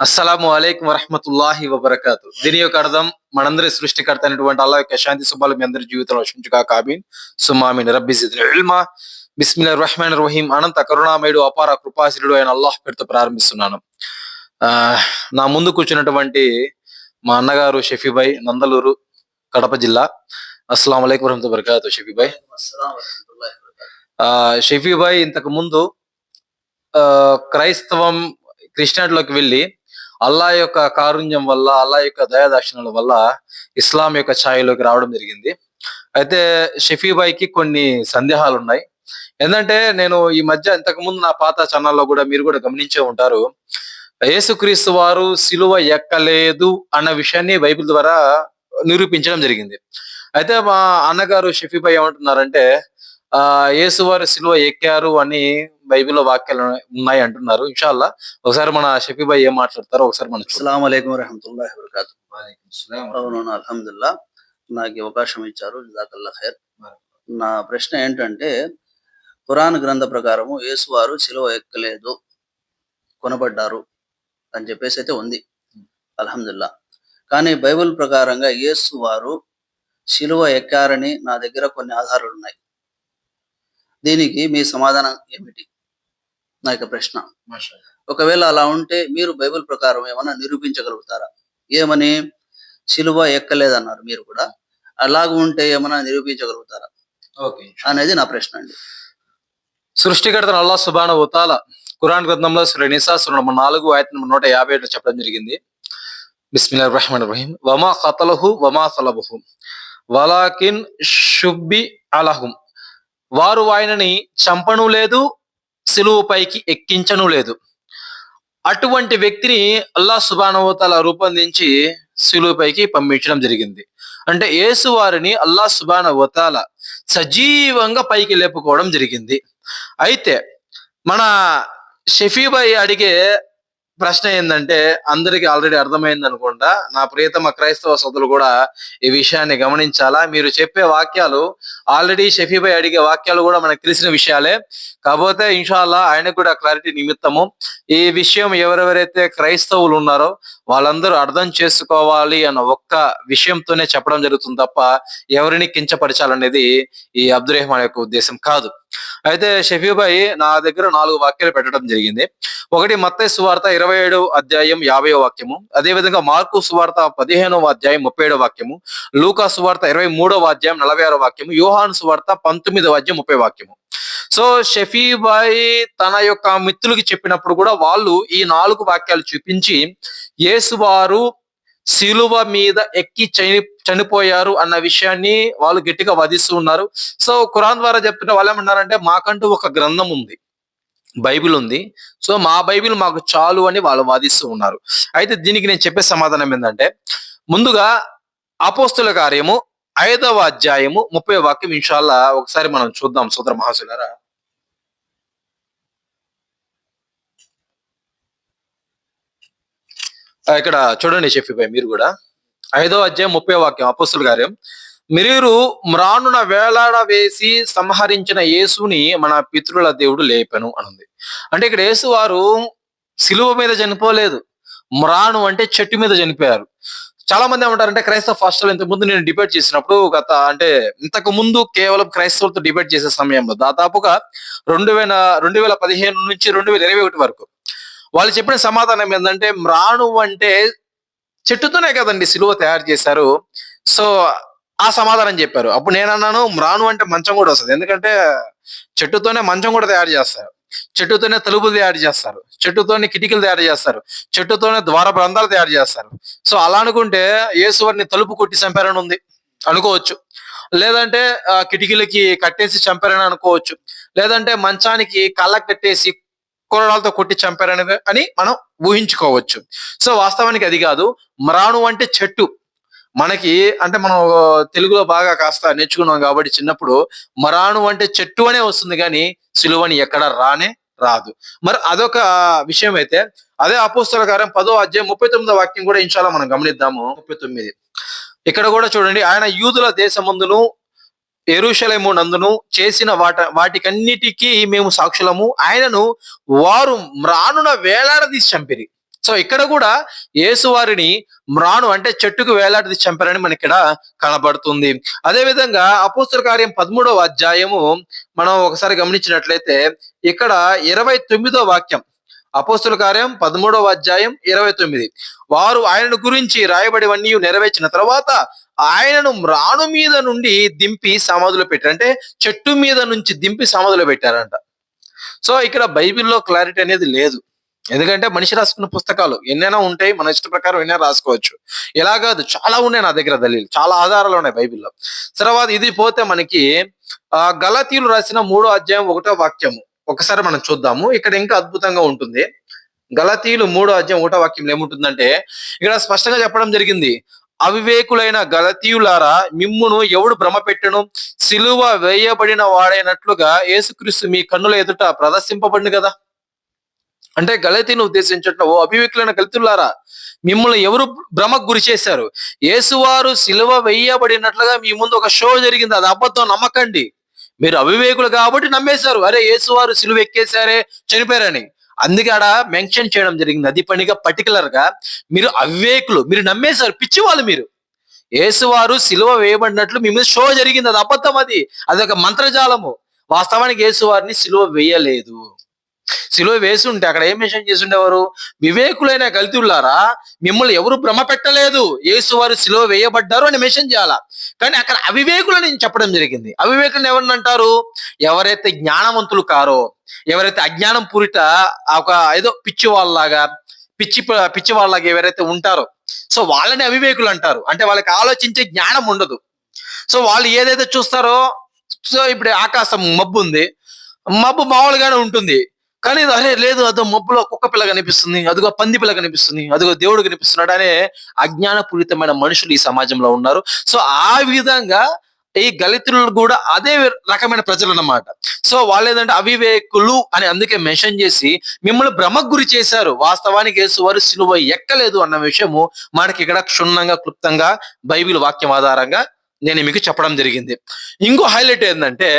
అస్సలాము అలైకుం వరహమతుల్లాహి వబర్కాతు. దీని యొక్క అర్థం మనందరి సృష్టికర్త అయినటువంటి అల్లా యొక్క శాంతి శుభాలు మీ అందరి జీవితంలో వర్షించుగా కాబీన్ సుమామిన్ రబ్బి ఇల్మా. బిస్మిల్లా రహమాన్ రహీం. అనంత కరుణామయుడు అపార కృపాశిరుడు అయిన అల్లాహ్ పేరుతో ప్రారంభిస్తున్నాను. ఆ నా ముందు కూర్చున్నటువంటి మా అన్నగారు షఫీబాయ్ నందలూరు కడప జిల్లా. అస్సలం అయికం వరహమతు బరకాతు షఫీబాయ్ ఆ షఫీబాయ్ ఇంతకు ముందు ఆ క్రైస్తవం క్రిస్టియన్లోకి వెళ్ళి అల్లా యొక్క కారుణ్యం వల్ల అల్లా యొక్క దయాదాక్షిణాల వల్ల ఇస్లాం యొక్క ఛాయలోకి రావడం జరిగింది. అయితే షఫీబాయికి కొన్ని సందేహాలు ఉన్నాయి. ఏంటంటే నేను ఈ మధ్య ఇంతకు ముందు నా పాత ఛానల్లో కూడా మీరు కూడా గమనించే ఉంటారు. యేసుక్రీస్తు వారు సిలువ ఎక్కలేదు అన్న విషయాన్ని బైబిల్ ద్వారా నిరూపించడం జరిగింది. అయితే మా అన్నగారు షఫీబాయ్ ఏమంటున్నారంటే ఆ యేసు వారు సిలువ ఎక్కారు అని బైబిల్లో వాక్యాలు ఉన్నాయి అంటున్నారు. ఇన్షాల్లా ఒకసారి మన షఫీబాయ్ ఏం మాట్లాడతారో ఒకసారి మనం చూద్దాం. అస్సలం అయికం వరహమతుల్లాహి వబర్కాతు. అవును అల్హమ్దుల్లా నాకు అవకాశం ఇచ్చారు. జజాకల్లా ఖైర్. నా ప్రశ్న ఏంటంటే ఖురాన్ గ్రంథ ప్రకారము యేసువారు సిలువ ఎక్కలేదు కొనబడ్డారు అని చెప్పేసి అయితే ఉంది. అల్హమ్దుల్లా. కానీ బైబిల్ ప్రకారంగా యేసు వారు సిలువ ఎక్కారని నా దగ్గర కొన్ని ఆధారాలు ఉన్నాయి దీనికి మీ సమాధానం ఏమిటి? నా యొక్క ప్రశ్న. ఒకవేళ అలా ఉంటే మీరు బైబిల్ ప్రకారం ఏమైనా నిరూపించగలుగుతారా? ఏమని? సిలువ ఎక్కలేదన్నారు మీరు కూడా. అలాగ ఉంటే ఏమైనా నిరూపించగలుగుతారా? ఓకే. అనేది నా ప్రశ్న అండి. సృష్టికర్తను అల్లా సుబాన ఉతాల ఖురాన్ గ్రంథంలో శ్రీ నిసా సుర నంబర్ నాలుగు ఆయత నంబర్ నూట యాభై ఏడు చెప్పడం జరిగింది. బిస్మిల్లా రహమాన్ రహీం వమా ఖతలహు వమా సలబహు. వలాకిన్ షుబ్బి అలహుం. వారు ఆయనని చంపను లేదు సిలువుపైకి ఎక్కించను లేదు. అటువంటి వ్యక్తిని అల్లా సుబానవతల రూపొందించి సిలువుపైకి పంపించడం జరిగింది. అంటే యేసు వారిని అల్లా సుబానవతాల సజీవంగా పైకి లేపుకోవడం జరిగింది. అయితే మన షఫీబాయి అడిగే ప్రశ్న ఏంటంటే అందరికి ఆల్రెడీ అర్థమైంది అనుకుంటా నా ప్రియతమ క్రైస్తవ సోదరులు కూడా ఈ విషయాన్ని గమనించాలా? మీరు చెప్పే వాక్యాలు ఆల్రెడీ షఫీపై అడిగే వాక్యాలు కూడా మనకు తెలిసిన విషయాలే. కాకపోతే ఇన్షాల్లా ఆయనకు కూడా క్లారిటీ నిమిత్తము. ఈ విషయం ఎవరెవరైతే క్రైస్తవులు ఉన్నారో వాళ్ళందరూ అర్థం చేసుకోవాలి అన్న ఒక్క విషయంతోనే చెప్పడం జరుగుతుంది తప్ప ఎవరిని కించపరచాలనేది ఈ అబ్దుల్ యొక్క ఉద్దేశం కాదు. అయితే షఫీబాయి నా దగ్గర నాలుగు వాక్యాలు పెట్టడం జరిగింది. ఒకటి మత్తయి సువార్త ఇరవై ఏడు అధ్యాయం యాభై వాక్యము. అదే విధంగా మార్కు సువార్త పదిహేనవ అధ్యాయం ముప్పై ఏడవ వాక్యము. లూకా సువార్త ఇరవై మూడవ అధ్యాయం నలభై ఆరో వాక్యము. యోహాన్ సువార్త పంతొమ్మిదవ అధ్యాయం ముప్పై వాక్యము. సో షఫీబాయి తన యొక్క మిత్రులకి చెప్పినప్పుడు కూడా వాళ్ళు ఈ నాలుగు వాక్యాలు చూపించి యేసువారు శిలువ మీద ఎక్కి చని చనిపోయారు అన్న విషయాన్ని వాళ్ళు గట్టిగా వధిస్తూ ఉన్నారు. సో ఖురాన్ ద్వారా చెప్తున్న వాళ్ళు ఏమన్నారంటే మాకంటూ ఒక గ్రంథం ఉంది. బైబిల్ ఉంది. సో మా బైబిల్ మాకు చాలు అని వాళ్ళు వాదిస్తూ ఉన్నారు. అయితే దీనికి నేను చెప్పే సమాధానం ఏంటంటే ముందుగా అపోస్తుల కార్యము ఐదవ అధ్యాయము ముప్పై వాక్యం ఇన్షాల్లా ఒకసారి మనం చూద్దాం సోదర మహాశులారా ఇక్కడ చూడండి చెప్పిపోయి మీరు కూడా. ఐదో అధ్యాయం ముప్పై వాక్యం అపోస్తుల కార్యం. మీరు మ్రానున వేలాడ వేసి సంహరించిన యేసుని మన పితృల దేవుడు లేపను అనుంది. అంటే ఇక్కడ యేసు వారు సిలువ మీద చనిపోలేదు. మ్రాను అంటే చెట్టు మీద చనిపోయారు. చాలా మంది ఏమంటారంటే క్రైస్తవ ఫాస్టల్ ఇంతకు ముందు నేను డిబేట్ చేసినప్పుడు గత అంటే ఇంతకు ముందు కేవలం క్రైస్తవులతో డిబేట్ చేసే సమయంలో దాదాపుగా రెండు వేల రెండు వేల పదిహేను నుంచి రెండు వేల ఇరవై ఒకటి వరకు వాళ్ళు చెప్పిన సమాధానం ఏంటంటే మ్రాణు అంటే చెట్టుతోనే కదండి సిలువ తయారు చేశారు. సో ఆ సమాధానం చెప్పారు. అప్పుడు నేను అన్నాను మ్రాను అంటే మంచం కూడా వస్తుంది. ఎందుకంటే చెట్టుతోనే మంచం కూడా తయారు చేస్తారు. చెట్టుతోనే తలుపులు తయారు చేస్తారు. చెట్టుతోనే కిటికీలు తయారు చేస్తారు. చెట్టుతోనే ద్వార బంధాలు తయారు చేస్తారు. సో అలా అనుకుంటే యేసువారిని తలుపు కొట్టి చంపారని ఉంది. అనుకోవచ్చు. లేదంటే కిటికీలకి కట్టేసి చంపారని అనుకోవచ్చు. లేదంటే మంచానికి కళ్ళకు కట్టేసి కొరడాలతో కొట్టి చంపారనేది అని మనం ఊహించుకోవచ్చు. సో వాస్తవానికి అది కాదు. మ్రాణు అంటే చెట్టు. మనకి అంటే మనం తెలుగులో బాగా కాస్త నేర్చుకున్నాం కాబట్టి చిన్నప్పుడు మరాణు అంటే చెట్టు అనే వస్తుంది కానీ సిలువని ఎక్కడ రానే రాదు. మరి అదొక విషయం అయితే అదే అపోస్తల కారం పదో అధ్యాయం ముప్పై తొమ్మిదో వాక్యం కూడా ఇన్షాల్లా మనం గమనిద్దాము. ముప్పై తొమ్మిది. ఇక్కడ కూడా చూడండి ఆయన యూదుల దేశమందును ఎరుషలేము నందును చేసిన వాట వాటికన్నిటికీ మేము సాక్షులము. ఆయనను వారు మ్రానున వేలాడదీసి చంపిరి. సో ఇక్కడ కూడా యేసు వారిని మ్రాను అంటే చెట్టుకు వేలాడది చంపారని మనకి ఇక్కడ కనబడుతుంది. అదే విధంగా అపోస్తుల కార్యం పదమూడవ అధ్యాయము మనం ఒకసారి గమనించినట్లయితే ఇక్కడ ఇరవై తొమ్మిదో వాక్యం అపోస్తుల కార్యం పదమూడవ అధ్యాయం ఇరవై తొమ్మిది. వారు ఆయనను గురించి రాయబడివన్నీ నెరవేర్చిన తర్వాత ఆయనను రాణు మీద నుండి దింపి సమాధులు పెట్టారు. అంటే చెట్టు మీద నుంచి దింపి సమాధులు పెట్టారంట. సో ఇక్కడ బైబిల్లో క్లారిటీ అనేది లేదు. ఎందుకంటే మనిషి రాసుకున్న పుస్తకాలు ఎన్నైనా ఉంటాయి మన ఇష్ట ప్రకారం ఎన్నైనా రాసుకోవచ్చు. ఇలా కాదు చాలా ఉన్నాయి నా దగ్గర దళీలు చాలా ఆధారాలు ఉన్నాయి బైబిల్లో. తర్వాత ఇది పోతే మనకి ఆ రాసిన మూడో అధ్యాయం ఒకటో వాక్యము. ఒకసారి మనం చూద్దాము. ఇక్కడ ఇంకా అద్భుతంగా ఉంటుంది. గలతీయులు మూడో అధ్యాయం ఒకటో వాక్యంలో ఏముంటుందంటే ఇక్కడ స్పష్టంగా చెప్పడం జరిగింది. అవివేకులైన గలతీయులారా మిమ్మును ఎవడు భ్రమ పెట్టను? సిలువ వేయబడిన వాడైనట్లుగా యేసుక్రీస్తు మీ కన్నుల ఎదుట ప్రదర్శింపబడింది కదా? అంటే గలతీని ఉద్దేశించట్ల ఓ అవివేకులైన గలతీయులారా మిమ్మల్ని ఎవరు భ్రమకు గురి చేశారు? యేసువారు సిలువ వేయబడినట్లుగా మీ ముందు ఒక షో జరిగింది. అది అబద్ధం నమ్మకండి. మీరు అవివేకులు కాబట్టి నమ్మేశారు. అరే యేసువారు సిలువ ఎక్కేశారే చనిపోయారని. అందుకే ఆడ మెన్షన్ చేయడం జరిగింది. అది పనిగా పర్టికులర్గా మీరు అవివేకులు మీరు నమ్మేశారు. పిచ్చి వాళ్ళు మీరు యేసువారు సిలువ వేయబడినట్లు మీ మీద షో జరిగింది. అది అబద్ధం అది. అది ఒక మంత్రజాలము. వాస్తవానికి యేసువారిని సిలువ వేయలేదు. సిలువ వేసి ఉంటే అక్కడ ఏం మెన్షన్ చేసి ఉండేవారు వివేకులైన గలితులారా మిమ్మల్ని ఎవరు భ్రమ పెట్టలేదు? యేసువారు సిలువ వేయబడ్డారు అని మెన్షన్ చేయాలా? కానీ అక్కడ అవివేకులని చెప్పడం జరిగింది. అవివేకులను ఎవరిని అంటారు? ఎవరైతే జ్ఞానవంతులు కారో ఎవరైతే అజ్ఞానం పూరిట ఒక ఏదో పిచ్చి వాళ్ళలాగా పిచ్చి పిచ్చి వాళ్ళలాగా ఎవరైతే ఉంటారో సో వాళ్ళని అవివేకులు అంటారు. అంటే వాళ్ళకి ఆలోచించే జ్ఞానం ఉండదు. సో వాళ్ళు ఏదైతే చూస్తారో సో ఇప్పుడు ఆకాశం మబ్బు ఉంది. మబ్బు మామూలుగానే ఉంటుంది. కానీ అరే లేదు అదో మబ్బులో కుక్క పిల్ల కనిపిస్తుంది అదిగో పంది పిల్ల కనిపిస్తుంది అదిగో దేవుడు కనిపిస్తున్నాడు అనే అజ్ఞానపూరితమైన మనుషులు ఈ సమాజంలో ఉన్నారు. సో ఆ విధంగా ఈ గలితులు కూడా అదే రకమైన ప్రజలు అన్నమాట సో వాళ్ళు ఏంటంటే అవివేకులు అని అందుకే మెన్షన్ చేసి మిమ్మల్ని భ్రమకు గురి చేశారు. వాస్తవానికి యేసువారు సిలువ ఎక్కలేదు అన్న విషయము మనకి ఇక్కడ క్షుణ్ణంగా క్లుప్తంగా బైబిల్ వాక్యం ఆధారంగా నేను మీకు చెప్పడం జరిగింది. ఇంకో హైలైట్ ఏంటంటే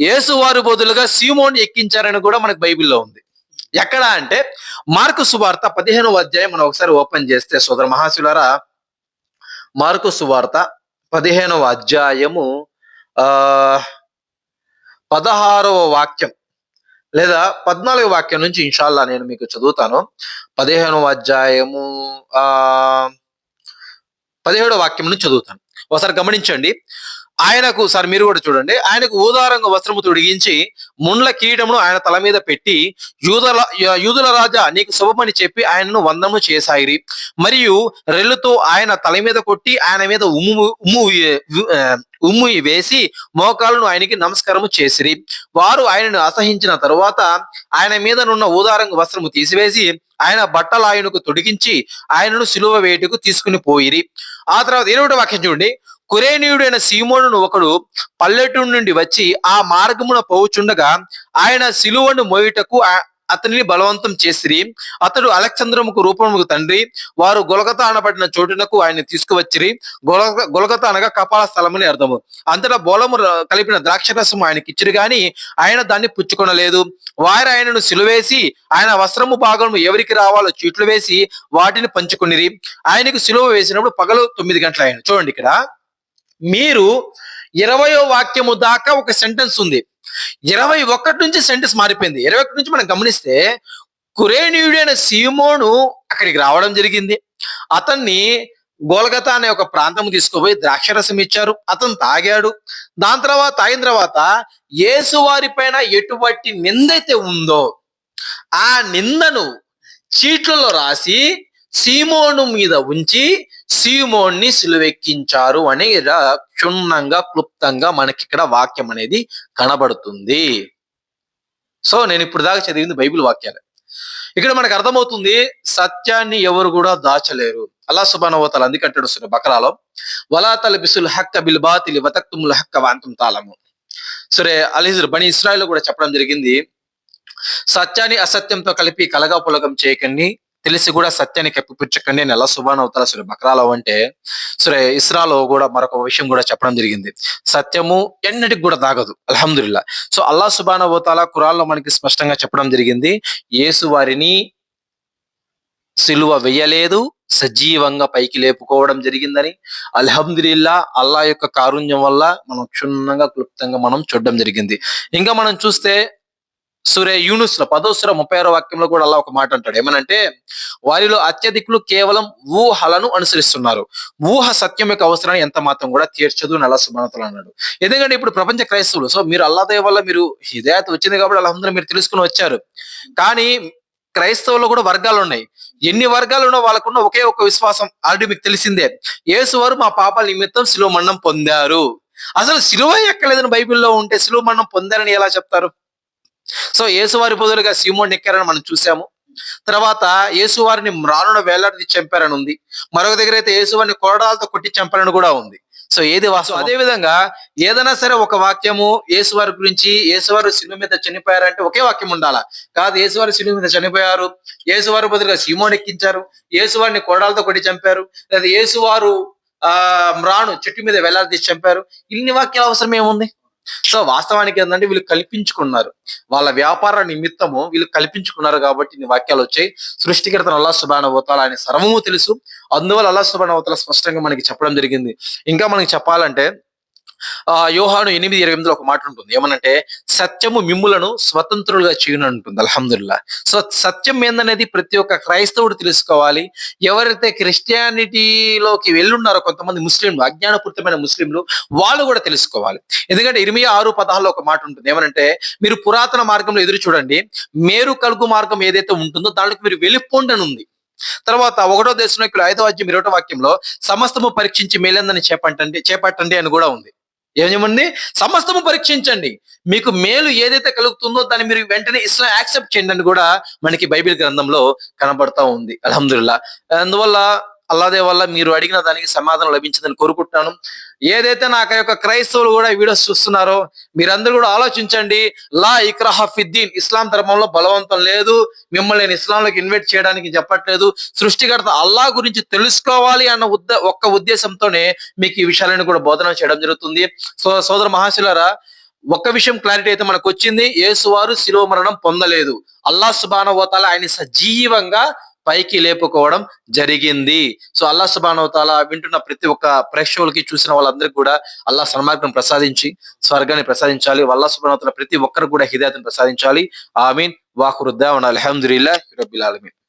యేసువారు బదులుగా సీమోన్ ఎక్కించారని కూడా మనకు బైబిల్లో ఉంది. ఎక్కడ అంటే మార్కు సువార్త పదిహేనవ అధ్యాయం మనం ఒకసారి ఓపెన్ చేస్తే సోదర మహాశిలారా మార్కు సువార్త పదిహేనవ అధ్యాయము ఆ పదహారవ వాక్యం లేదా పద్నాలుగవ వాక్యం నుంచి ఇన్షాల్లా నేను మీకు చదువుతాను. పదిహేనవ అధ్యాయము ఆ పదిహేడవ వాక్యం నుంచి చదువుతాను. ఒకసారి గమనించండి. ఆయనకు సార్ మీరు కూడా చూడండి ఆయనకు ఊదారంగ వస్త్రము తొడిగించి ముండ్ల కిరీటమును ఆయన తల మీద పెట్టి యూదుల యూదుల రాజా నీకు శుభమని చెప్పి ఆయనను వందము చేశాయి మరియు రెల్లుతో ఆయన తల మీద కొట్టి ఆయన మీద ఉమ్ము ఉమ్ము ఉమ్ము వేసి మోకాలను ఆయనకి నమస్కారము చేసిరి. వారు ఆయనను అసహించిన తరువాత ఆయన మీద నున్న ఊదారంగ వస్త్రము తీసివేసి ఆయన బట్టలు ఆయనకు తొడిగించి ఆయనను సిలువ వేటుకు తీసుకుని పోయిరి. ఆ తర్వాత ఇరవై వాక్యం చూడండి. కురేనీయుడైన సీమోను ఒకడు పల్లెటూరు నుండి వచ్చి ఆ మార్గమున పోవుచుండగా ఆయన సిలువను మోయుటకు అతనిని బలవంతం చేసిరి. అతడు అలెక్సంద్రముకు రూపముకు తండ్రి. వారు గొలగత అనబడిన చోటునకు ఆయన తీసుకువచ్చిరి. గొలగ గొలగత అనగా కపాల స్థలమని అర్థము. అంతటా బోలము కలిపిన ద్రాక్షరసం ఆయనకి ఇచ్చిరు గాని ఆయన దాన్ని పుచ్చుకొనలేదు. వారు ఆయనను సిలువేసి ఆయన వస్త్రము భాగము ఎవరికి రావాలో చీట్లు వేసి వాటిని పంచుకునిరి. ఆయనకు సిలువ వేసినప్పుడు పగలు తొమ్మిది గంటల ఆయన చూడండి ఇక్కడ. మీరు ఇరవయో వాక్యము దాకా ఒక సెంటెన్స్ ఉంది. ఇరవై ఒకటి నుంచి సెంటెన్స్ మారిపోయింది. ఇరవై ఒకటి నుంచి మనం గమనిస్తే కురేనీయుడైన సీమోను అక్కడికి రావడం జరిగింది. అతన్ని గోల్గత అనే ఒక ప్రాంతం తీసుకుపోయి ద్రాక్షరసం ఇచ్చారు. అతను తాగాడు. దాని తర్వాత తాగిన తర్వాత యేసు వారి పైన ఎటువంటి నిందైతే ఉందో ఆ నిందను చీట్లలో రాసి సీమోను మీద ఉంచి సీమోన్ని సిలువెక్కించారు అని ఇలా క్షుణ్ణంగా క్లుప్తంగా మనకి ఇక్కడ వాక్యం అనేది కనబడుతుంది. సో నేను ఇప్పుడు దాకా చదివింది బైబిల్ వాక్యాలు. ఇక్కడ మనకు అర్థమవుతుంది సత్యాన్ని ఎవరు కూడా దాచలేరు. అల్లా సుబానవతలు అందుకంటాడు సుర బకరాలో వలా తలబిసుల్ హక్క బిల్బాతిలి వతక్తుముల హక్క వాంతం తాళము సరే అలీజర్ బని ఇస్రాయల్ కూడా చెప్పడం జరిగింది సత్యాన్ని అసత్యంతో కలిపి కలగా పులగం చేయకండి తెలిసి కూడా సత్యాన్ని కప్పిపుచ్చకండి. నేను ఎలా సుబాన్ అవుతారా సరే బక్రాలో అంటే సరే ఇస్రాలో కూడా మరొక విషయం కూడా చెప్పడం జరిగింది. సత్యము ఎన్నటికి కూడా తాగదు. అల్హమ్దుల్లా సో అల్లా సుబాన్ అవుతాలా కురాల్లో మనకి స్పష్టంగా చెప్పడం జరిగింది. యేసు వారిని సిలువ వేయలేదు సజీవంగా పైకి లేపుకోవడం జరిగిందని. అల్హమ్దుల్లా అల్లా యొక్క కారుణ్యం వల్ల మనం క్షుణ్ణంగా క్లుప్తంగా మనం చూడడం జరిగింది. ఇంకా మనం చూస్తే సూర్య యూనుస్లో పదో సుర ముప్పై ఆరో వాక్యంలో కూడా అలా ఒక మాట అంటాడు. ఏమనంటే వారిలో అత్యధికులు కేవలం ఊహలను అనుసరిస్తున్నారు. ఊహ సత్యం యొక్క అవసరాన్ని ఎంత మాత్రం కూడా తీర్చదు అని అలా సుమనతలు అన్నాడు. ఎందుకంటే ఇప్పుడు ప్రపంచ క్రైస్తవులు సో మీరు అల్లాదయ వల్ల మీరు హిదాయత వచ్చింది కాబట్టి అల్హమ్దుల్లా మీరు తెలుసుకుని వచ్చారు. కానీ క్రైస్తవుల్లో కూడా వర్గాలు ఉన్నాయి. ఎన్ని వర్గాలు ఉన్నా వాళ్ళకున్న ఒకే ఒక విశ్వాసం ఆల్రెడీ మీకు తెలిసిందే. యేసు వారు మా పాపాల నిమిత్తం శిలువ మన్నం పొందారు. అసలు శిలువ ఎక్కలేదని బైబిల్లో ఉంటే శిలువ మన్నం పొందారని ఎలా చెప్తారు? సో యేసువారి బదులుగా సీమోన్ ఎక్కారని మనం చూసాము. తర్వాత యేసువారిని మ్రానున వేలాడి చంపారని ఉంది. మరొక దగ్గర అయితే యేసువారిని కొరడాలతో కొట్టి చంపారని కూడా ఉంది. సో ఏది వాస్తవం? అదే విధంగా ఏదైనా సరే ఒక వాక్యము యేసువారి గురించి యేసువారు శిలువ మీద చనిపోయారంటే ఒకే వాక్యం ఉండాలా? కాదు యేసువారు శిలువ మీద చనిపోయారు. యేసువారు బదులుగా సీమోన్ ఎక్కించారు. యేసువారిని కొరడాలతో కొట్టి చంపారు. లేదా యేసువారు ఆ మ్రాను చెట్టు మీద వేలాడదీసి చంపారు. ఇన్ని వాక్యాల అవసరం ఏముంది? సో వాస్తవానికి ఏంటంటే వీళ్ళు కల్పించుకున్నారు. వాళ్ళ వ్యాపార నిమిత్తము వీళ్ళు కల్పించుకున్నారు కాబట్టి ఇన్ని వాక్యాలు వచ్చాయి. సృష్టికర్తను అల్లా సుబాన పోతాల ఆయన సర్వము తెలుసు. అందువల్ల అల్లా సుబాన పోతాల స్పష్టంగా మనకి చెప్పడం జరిగింది. ఇంకా మనకి చెప్పాలంటే ఆ యోహాను ఎనిమిది ఇరవై ఎనిమిదిలో ఒక మాట ఉంటుంది ఏమనంటే సత్యము మిమ్ములను స్వతంత్రులుగా చేయను అంటుంది అల్హమ్దుల్లా సో సత్యం ఏందనేది ప్రతి ఒక్క క్రైస్తవుడు తెలుసుకోవాలి. ఎవరైతే క్రిస్టియానిటీలోకి వెళ్ళున్నారో కొంతమంది ముస్లింలు అజ్ఞానపూరితమైన ముస్లింలు వాళ్ళు కూడా తెలుసుకోవాలి. ఎందుకంటే ఇరవై ఆరు పదహారులో ఒక మాట ఉంటుంది ఏమనంటే మీరు పురాతన మార్గంలో ఎదురు చూడండి. మేరు కలుగు మార్గం ఏదైతే ఉంటుందో దానికి మీరు వెళ్ళిపోండి అని ఉంది తర్వాత ఒకటో దేశంలో ఐదో అధ్యాయం ఇరవటో వాక్యంలో సమస్తము పరీక్షించి మేలందని చేపట్టండి చేపట్టండి అని కూడా ఉంది. ఏమేమండి సమస్తము పరీక్షించండి. మీకు మేలు ఏదైతే కలుగుతుందో దాన్ని మీరు వెంటనే ఇస్లాం యాక్సెప్ట్ చేయండి అని కూడా మనకి బైబిల్ గ్రంథంలో కనబడతా ఉంది. అలహదుల్లా అందువల్ల అల్లాదే వల్ల మీరు అడిగిన దానికి సమాధానం లభించిందని కోరుకుంటున్నాను. ఏదైతే నాకు ఆ యొక్క క్రైస్తవులు కూడా ఈ వీడియోస్ చూస్తున్నారో మీరందరూ కూడా ఆలోచించండి. లా ఇక్రాహ ఫిద్దీన్ ఇస్లాం ధర్మంలో బలవంతం లేదు. మిమ్మల్ని నేను ఇస్లాంలోకి ఇన్వైట్ చేయడానికి చెప్పట్లేదు. సృష్టికర్త అల్లా గురించి తెలుసుకోవాలి అన్న ఉద్ద ఒక్క ఉద్దేశంతోనే మీకు ఈ విషయాలను కూడా బోధన చేయడం జరుగుతుంది. సో సోదర మహాశిలరా ఒక్క విషయం క్లారిటీ అయితే మనకు వచ్చింది. యేసువారు శిలువ మరణం పొందలేదు. అల్లా సుబాన ఓతాల ఆయన సజీవంగా పైకి లేపుకోవడం జరిగింది. సో అల్లా సుబానవతాల వింటున్న ప్రతి ఒక్క ప్రేక్షకులకి చూసిన వాళ్ళందరికీ కూడా అల్లా సన్మార్గం ప్రసాదించి స్వర్గాన్ని ప్రసాదించాలి. అల్లా సుబానవతాల ప్రతి ఒక్కరు కూడా హిదాయతను ప్రసాదించాలి. ఆమీన్. వాకురుద్దా అల్హమ్దుల్లా రబ్బిల్ ఆలమీన్.